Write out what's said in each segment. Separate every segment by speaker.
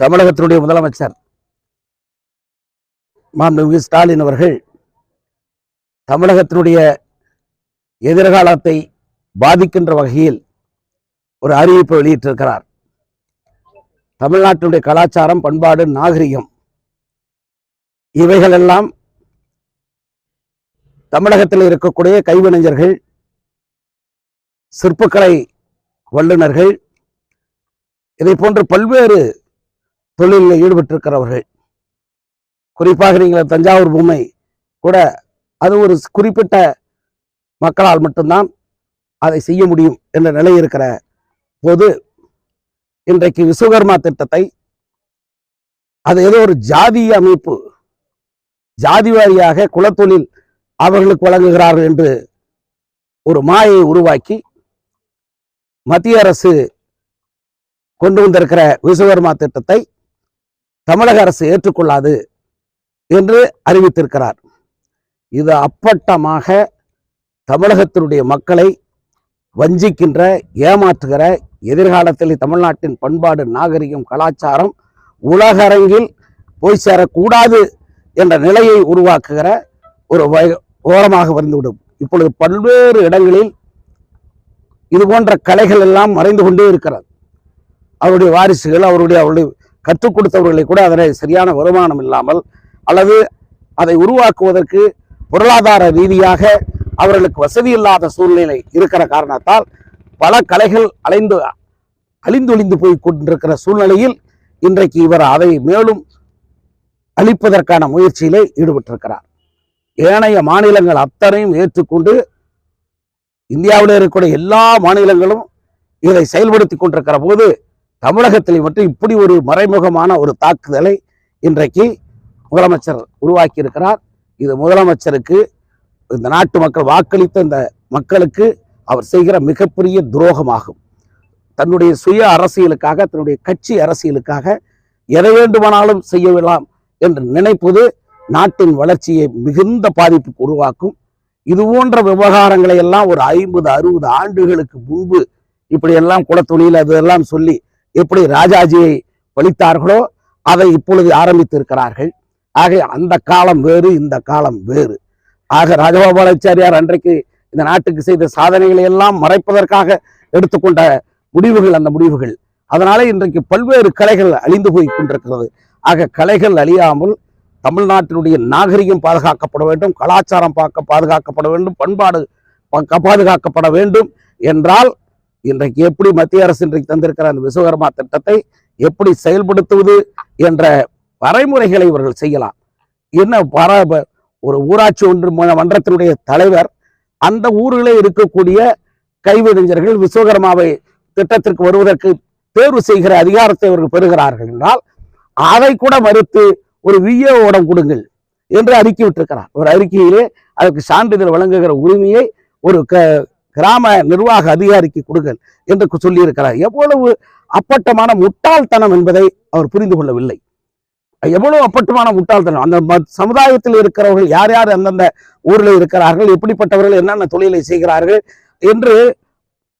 Speaker 1: தமிழகத்தினுடைய முதலமைச்சர் மாண்புமிகு ஸ்டாலின் அவர்கள் தமிழகத்தினுடைய எதிர்காலத்தை பாதிக்கின்ற வகையில் ஒரு அறிவிப்பை வெளியிட்டிருக்கிறார். தமிழ்நாட்டினுடைய கலாச்சாரம் பண்பாடு நாகரிகம் இவைகளெல்லாம் தமிழகத்தில் இருக்கக்கூடிய கைவினைஞர்கள் சிற்பக்கலை வல்லுநர்கள் இதை போன்ற பல்வேறு தொழிலில் ஈடுபட்டிருக்கிறவர்கள். குறிப்பாக நீங்கள் தஞ்சாவூர் பொம்மை கூட அது ஒரு குறிப்பிட்ட மக்களால் மட்டும்தான் அதை செய்ய முடியும் என்ற நிலை இருக்கிற போது இன்றைக்கு விஸ்வகர்மா திட்டத்தை அது ஏதோ ஒரு ஜாதிய அமைப்பு ஜாதி வாரியாக குலத்தொழில் அவர்களுக்கு வழங்குகிறார்கள் என்று ஒரு மாயை உருவாக்கி மத்திய அரசு கொண்டு வந்திருக்கிற விஸ்வகர்மா திட்டத்தை தமிழக அரசு ஏற்றுக்கொள்ளாது என்று அறிவித்திருக்கிறார். இது அப்பட்டமாக தமிழகத்தினுடைய மக்களை வஞ்சிக்கின்ற ஏமாற்றுகிற எதிர்காலத்தில் தமிழ்நாட்டின் பண்பாடு நாகரிகம் கலாச்சாரம் உலகரங்கில் போய் சேரக்கூடாது என்ற நிலையை உருவாக்குகிற ஒரு ஓரமாக வந்துவிடும் இப்பொழுது பல்வேறு இடங்களில் இது போன்ற கலைகள் எல்லாம் மறைந்து கொண்டே இருக்கிறது. அவருடைய வாரிசுகள் அவருடைய அவருடைய கற்றுக் கொடுத்தவர்களை கூட அதனை சரியான வருமானம் இல்லாமல் அல்லது அதை உருவாக்குவதற்கு பொருளாதார ரீதியாக அவர்களுக்கு வசதி இல்லாத சூழ்நிலை இருக்கிற காரணத்தால் பல கலைகள் அலைந்து அழிந்தொழிந்து போய் கொண்டிருக்கிற சூழ்நிலையில் இன்றைக்கு இவர் அதை மேலும் அழிப்பதற்கான முயற்சியிலே ஈடுபட்டிருக்கிறார். ஏனைய மாநிலங்கள் அத்தனையும் ஏற்றுக்கொண்டு இந்தியாவில் இருக்கக்கூடிய எல்லா மாநிலங்களும் இதை செயல்படுத்தி கொண்டிருக்கிற போது தமிழகத்தில் மட்டும் இப்படி ஒரு மறைமுகமான ஒரு தாக்குதலை இன்றைக்கு முதலமைச்சர் உருவாக்கி இருக்கிறார் இது முதலமைச்சருக்கு இந்த நாட்டு மக்கள் வாக்களித்த இந்த மக்களுக்கு அவர் செய்கிற மிகப்பெரிய துரோகமாகும். தன்னுடைய சுய அரசியலுக்காக தன்னுடைய கட்சி அரசியலுக்காக எதை வேண்டுமானாலும் செய்யலாம் என்று நினைப்பது நாட்டின் வளர்ச்சியை மிகுந்த பாதிப்புக்கு உருவாக்கும். இது போன்ற விவகாரங்களை எல்லாம் ஒரு ஐம்பது அறுபது ஆண்டுகளுக்கு முன்பு இப்படியெல்லாம் குலத்தொழில் அதெல்லாம் சொல்லி எப்படி ராஜாஜியை பழித்தார்களோ அதை இப்பொழுது ஆரம்பித்து இருக்கிறார்கள் ஆக அந்த காலம் வேறு இந்த காலம் வேறு. ஆக ராஜகோபாலாச்சாரியார் அன்றைக்கு இந்த நாட்டுக்கு செய்த சாதனைகளை எல்லாம் மறைப்பதற்காக எடுத்துக்கொண்ட முடிவுகள் அந்த முடிவுகள். அதனால இன்றைக்கு பல்வேறு கலைகள் அழிந்து போய் கொண்டிருக்கிறது. ஆக கலைகள் அழியாமல் தமிழ்நாட்டினுடைய நாகரிகம் பாதுகாக்கப்பட வேண்டும் கலாச்சாரம் பார்க்க பாதுகாக்கப்பட வேண்டும் பண்பாடு பாதுகாக்கப்பட வேண்டும் என்றால் இன்றைக்கு எப்படி மத்திய அரசு இன்றைக்கு தந்திருக்கிற அந்த விஸ்வகர்மா திட்டத்தை எப்படி செயல்படுத்துவது என்ற வரைமுறைகளை இவர்கள் செய்யலாம். என்ன பர ஒரு ஊராட்சி ஒன்று மன்றத்தினுடைய தலைவர் அந்த ஊரிலே இருக்கக்கூடிய கைவினைஞர்கள் விஸ்வகர்மாவை திட்டத்திற்கு வருவதற்கு தேர்வு செய்கிற அதிகாரத்தை அவர்கள் பெறுகிறார்கள் என்றால் அதை கூட மறுத்து ஒரு விஏஓடம் கொடுங்கள் என்று அறிக்கை விட்டிருக்கிறார். ஒரு அறிக்கையிலே அதற்கு சான்றிதழ் வழங்குகிற உரிமையை ஒரு க கிராம நிர்வாக அதிகாரிக்கு கொடுங்கள் என்று சொல்லியிருக்கிறார். எவ்வளவு அப்பட்டமான முட்டாள்தனம் என்பதை அவர் புரிந்து கொள்ளவில்லை. எவ்வளவு அப்பட்டமான முட்டாள்தனம்? அந்த சமுதாயத்தில் இருக்கிறவர்கள் யார் யார் அந்தந்த ஊரில் இருக்கிறார்கள் எப்படிப்பட்டவர்கள் என்னென்ன தொழிலை செய்கிறார்கள் என்று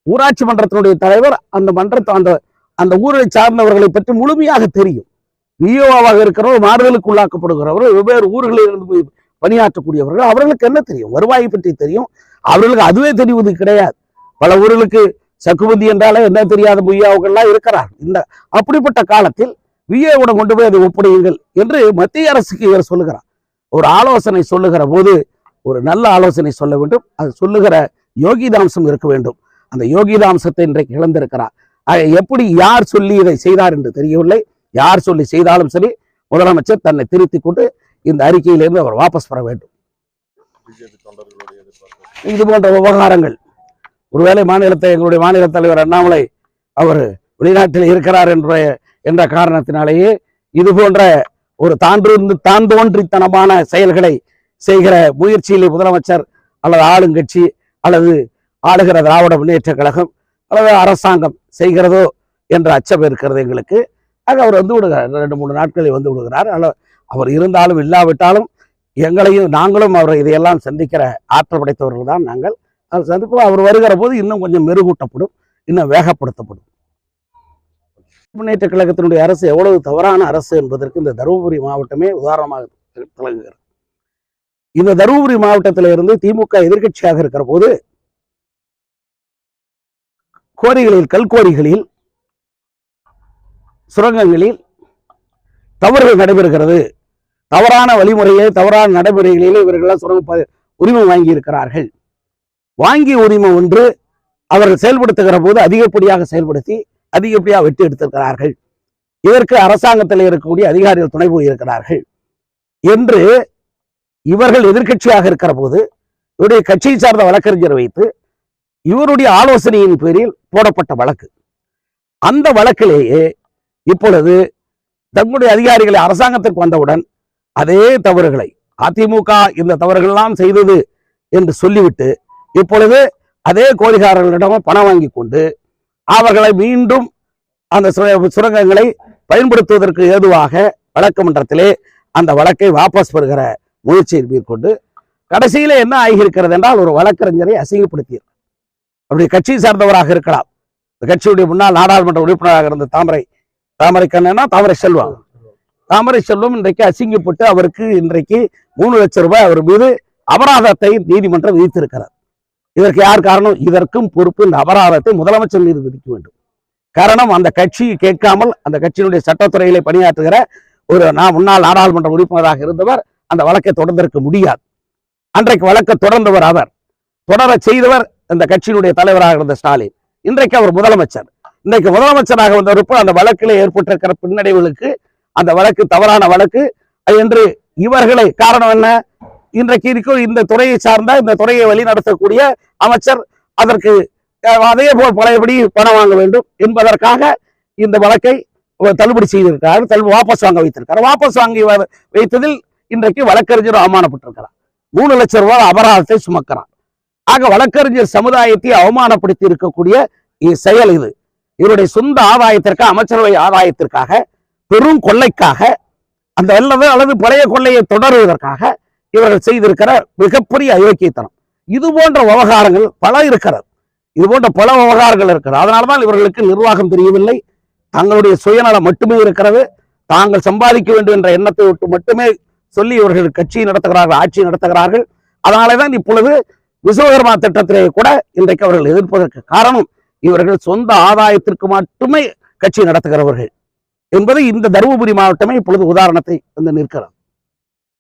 Speaker 1: ஊராட்சி மன்றத்தினுடைய தலைவர் அந்த மன்றத்தை அந்த அந்த ஊரை சார்ந்தவர்களை பற்றி முழுமையாக தெரியும். விஓவாக இருக்கிறவர் மாறுதலுக்கு உள்ளாக்கப்படுகிறவர்கள் வெவ்வேறு ஊர்களில் இருந்து பணியாற்றக்கூடியவர்கள். அவர்களுக்கு என்ன தெரியும்? வருவாயை பற்றி தெரியும். அவர்களுக்கு அதுவே தெரிவது கிடையாது. பல ஊர்களுக்கு சக்குபதி என்றாலே என்ன தெரியாத பொய்யாவுகள்லாம் இருக்கிறார் இந்த அப்படிப்பட்ட காலத்தில் விஏவுடன் கொண்டு போய் அதை ஒப்படையுங்கள் என்று மத்திய அரசுக்கு இவர் சொல்லுகிறார். ஒரு ஆலோசனை சொல்லுகிற போது ஒரு நல்ல ஆலோசனை சொல்ல வேண்டும். அது சொல்லுகிற யோகிதாம்சம் இருக்க வேண்டும். அந்த யோகிதாம்சத்தை இன்றைக்கு இழந்திருக்கிறார். எப்படி யார் சொல்லி இதை செய்தார் என்று தெரியவில்லை. யார் சொல்லி செய்தாலும் சரி முதலமைச்சர் தன்னை திருத்திக் கொண்டு இந்த அறிக்கையிலிருந்து அவர் வாபஸ் பெற வேண்டும்.
Speaker 2: பிஜேபி
Speaker 1: இது போன்ற விவகாரங்கள். ஒருவேளை மாநிலத்தை எங்களுடைய மாநில தலைவர் அண்ணாமலை அவர் வெளிநாட்டில் இருக்கிறார் என்ற என்ற காரணத்தினாலேயே இது போன்ற ஒரு தாண்டு தான் தோன்றித்தனமான செயல்களை செய்கிற முயற்சியிலே முதலமைச்சர் அல்லது ஆளுங்கட்சி அல்லது ஆளுகிற திராவிட முன்னேற்ற கழகம் அல்லது அரசாங்கம் செய்கிறதோ என்ற அச்சம் இருக்கிறது எங்களுக்கு. ஆக அவர் வந்து விடுகிறார். ரெண்டு மூணு நாட்களில் வந்து விடுகிறார். அல்ல அவர் இருந்தாலும் இல்லாவிட்டாலும் எங்களையும் நாங்களும் அவரை இதையெல்லாம் சந்திக்கிற ஆற்றல் படைத்தவர்கள் தான் நாங்கள். அவர் சந்திப்போம் அவர் வருகிற போது இன்னும் கொஞ்சம் மெருகூட்டப்படும் இன்னும் வேகப்படுத்தப்படும். முன்னேற்ற கழகத்தினுடைய அரசு எவ்வளவு தவறான அரசு என்பதற்கு இந்த தருமபுரி மாவட்டமே உதாரணமாக விளங்குகிறது. இந்த தருமபுரி மாவட்டத்தில் இருந்து திமுக எதிர்க்கட்சியாக இருக்கிற போது கோரிகளில் கல்கோரிகளில் சுரங்கங்களில் தவறுகள் நடைபெறுகிறது. தவறான வழிமுறையை தவறான நடைமுறைகளிலே இவர்கள்லாம் சுரங்க உரிமை வாங்கி இருக்கிறார்கள் வாங்கிய உரிமை ஒன்று அவர்கள் செயல்படுத்துகிற போது அதிகப்படியாக செயல்படுத்தி அதிகப்படியாக வெற்றி எடுத்திருக்கிறார்கள். இதற்கு அரசாங்கத்தில் இருக்கக்கூடிய அதிகாரிகள் துணை போயிருக்கிறார்கள். என்று இவர்கள் எதிர்க்கட்சியாக இருக்கிற போது இவருடைய கட்சியை சார்ந்த வழக்கறிஞர் வைத்து இவருடைய ஆலோசனையின் பேரில் போடப்பட்ட வழக்கு. அந்த வழக்கிலேயே இப்பொழுது தங்களுடைய அதிகாரிகளை அரசாங்கத்திற்கு வந்தவுடன் அதே தவறுகளை அதிமுக இந்த தவறுகள்லாம் செய்தது என்று சொல்லிவிட்டு இப்பொழுது அதே கோரிகாரர்களிடம் பணம் வாங்கி கொண்டு அவர்களை மீண்டும் அந்த சுரங்கங்களை பயன்படுத்துவதற்கு ஏதுவாக வழக்கு மன்றத்திலே அந்த வழக்கை வாபஸ் பெறுகிற முயற்சியை மேற்கொண்டு கடைசியில் என்ன ஆகியிருக்கிறது என்றால் ஒரு வழக்கறிஞரை அசிங்கப்படுத்தியது. அவருடைய கட்சியை சார்ந்தவராக இருக்கலாம். கட்சியுடைய முன்னாள் நாடாளுமன்ற உறுப்பினராக இருந்த தாமரை தாமரை கண்ணனா தாமரை செல்வம் தாமரை செல்வம் இன்றைக்கு அசிங்கப்பட்டு அவருக்கு இன்றைக்கு மூணு லட்சம் ரூபாய் அவர் மீது அபராதத்தை நீதிமன்றம் விதித்திருக்கிறார். இதற்கு யார் காரணம்? இதற்கும் பொறுப்பு இந்த அபராதத்தை முதலமைச்சர் மீது விதிக்க வேண்டும். காரணம் அந்த கட்சி கேட்காமல் அந்த கட்சியினுடைய சட்டத்துறையிலே பணியாற்றுகிற ஒரு நான் முன்னாள் நாடாளுமன்ற உறுப்பினராக இருந்தவர் அந்த வழக்கை தொடர்ந்திருக்க முடியாது. அன்றைக்கு வழக்கை தொடர்ந்தவர் அவர். தொடர செய்தவர் இந்த கட்சியினுடைய தலைவராக இருந்த ஸ்டாலின். இன்றைக்கு அவர் முதலமைச்சர். இன்றைக்கு முதலமைச்சராக வந்தவருக்கு அந்த வழக்கில் ஏற்பட்டிருக்கிற பின்னடைவுகளுக்கு அந்த வழக்கு தவறான வழக்கு. என்று இவர்களை காரணம் என்ன? இன்றைக்கு இருக்கும் இந்த துறையை சார்ந்த இந்த துறையை வழி நடத்தக்கூடிய அமைச்சர் அதற்கு அதே போல் பழையபடி பணம் வாங்க வேண்டும் என்பதற்காக இந்த வழக்கை தள்ளுபடி செய்திருக்கிறார் தள்ளு வாபஸ் வாங்க வைத்திருக்கிறார். வாபஸ் வாங்கி வ- வைத்ததில் இன்றைக்கு வழக்கறிஞர் அவமானப்பட்டிருக்கிறார். மூணு லட்சம் ரூபாய் அபராதத்தை சுமக்கிறார். ஆக வழக்கறிஞர் சமுதாயத்தை அவமானப்படுத்தி இருக்கக்கூடிய இ- செயல் இது. இவருடைய சொந்த ஆதாயத்திற்காக அமைச்சரவை ஆதாயத்திற்காக பெரும் கொள்ளைக்காக அந்த அல்லது அல்லது பழைய கொள்ளையை தொடருவதற்காக இவர்கள் செய்திருக்கிற மிகப்பெரிய அயோக்கியத்தனம் இது போன்ற விவகாரங்கள் பல இருக்கிறது. இது போன்ற பல விவகாரங்கள் இருக்கிறது. அதனால்தான் இவர்களுக்கு நிர்வாகம் தெரியவில்லை. தங்களுடைய சுயநலம் மட்டுமே இருக்கிறது. தாங்கள் சம்பாதிக்க வேண்டும் என்ற எண்ணத்தை விட்டு மட்டுமே சொல்லி இவர்கள் கட்சி நடத்துகிறார்கள் ஆட்சி நடத்துகிறார்கள். அதனாலே தான் இப்பொழுது விஸ்வகர்மா திட்டத்திலே கூட இன்றைக்கு அவர்கள் எதிர்ப்பதற்கு காரணம் இவர்கள் சொந்த ஆதாயத்திற்கு மட்டுமே கட்சி நடத்துகிறவர்கள். என்பது இந்த தருமபுரி மாவட்டமே இப்பொழுது உதாரணத்தை வந்து நிற்கிறது.